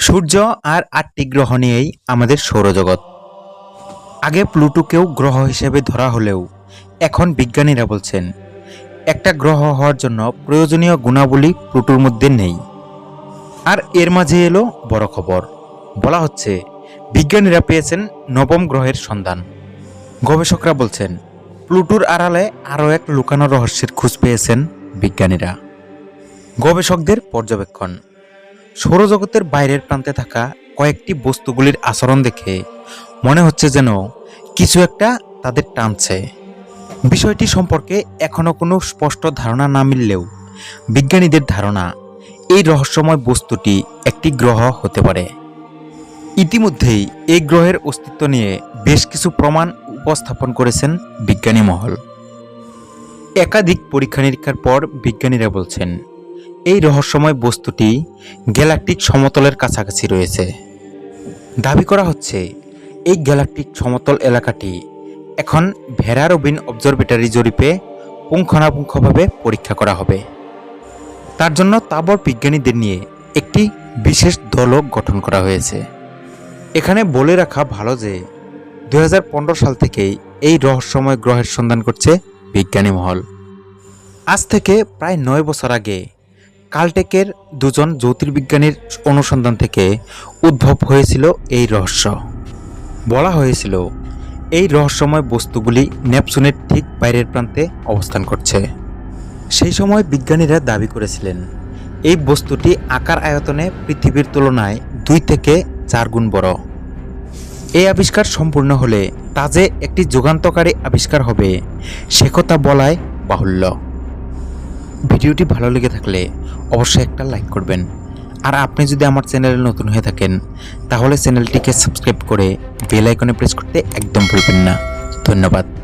সূর্য আর আটটি গ্রহ নিয়েই আমাদের সৌরজগৎ। আগে প্লুটোকেও গ্রহ হিসেবে ধরা হলেও এখন বিজ্ঞানীরা বলছেন, একটা গ্রহ হওয়ার জন্য প্রয়োজনীয় গুণাবলী প্লুটোর মধ্যে নেই। আর এর মাঝে এলো বড় খবর। বলা হচ্ছে, বিজ্ঞানীরা পেয়েছেন নবম গ্রহের সন্ধান। গবেষকরা বলছেন, প্লুটোর আড়ালে আরও এক লুকানো রহস্যের খোঁজ পেয়েছেন বিজ্ঞানীরা। গবেষকদের পর্যবেক্ষণ। সৌরজগতের বাইরের প্রান্তে থাকা কয়েকটি বস্তুগুলির আচরণ দেখে মনে হচ্ছে যেন কিছু একটা তাদের টানছে। বিষয়টি সম্পর্কে এখনও কোনো স্পষ্ট ধারণা না মিললেও বিজ্ঞানীদের ধারণা এই রহস্যময় বস্তুটি একটি গ্রহ হতে পারে। ইতিমধ্যেই এই গ্রহের অস্তিত্ব নিয়ে বেশ কিছু প্রমাণ উপস্থাপন করেছেন বিজ্ঞানী মহল। একাধিক পরীক্ষা নিরীক্ষার পর বিজ্ঞানীরা বলছেন এই রহস্যময় বস্তুটি গ্যালাকটিক সমতলের কাছাকাছি রয়েছে। দাবি করা হচ্ছে, এই গ্যালাকটিক সমতল এলাকাটি এখন ভেরারোবিন অবজারভেটরি জরিপে পুঙ্খানুপুঙ্খভাবে পরীক্ষা করা হবে। তার জন্য তাবর বিজ্ঞানীদের নিয়ে একটি বিশেষ দলও গঠন করা হয়েছে। এখানে বলে রাখা ভালো যে দু হাজার পনেরো সাল থেকেই এই রহস্যময় গ্রহের সন্ধান করছে বিজ্ঞানী মহল। আজ থেকে প্রায় নয় বছর আগে কালটেকের দুজন জ্যোতির্বিজ্ঞানীর অনুসন্ধান থেকে উদ্ভব হয়েছিল এই রহস্য। বলা হয়েছিল, এই রহস্যময় বস্তুগুলি নেপচুনের ঠিক বাইরের প্রান্তে অবস্থান করছে। সেই সময় বিজ্ঞানীরা দাবি করেছিলেন, এই বস্তুটি আকার আয়তনে পৃথিবীর তুলনায় দুই থেকে চার গুণ বড়। এই আবিষ্কার সম্পূর্ণ হলে তা যে একটি যুগান্তকারী আবিষ্কার হবে, সে কথা বলায় বাহুল্য। ভিডিওটি ভালো লেগে থাকলে অবশ্যই একটা লাইক করবেন। আর আপনি যদি আমার চ্যানেলে নতুন হয়ে থাকেন, তাহলে চ্যানেলটিকে সাবস্ক্রাইব করে বেল আইকনে প্রেস করতে একদম ভুলবেন না। ধন্যবাদ।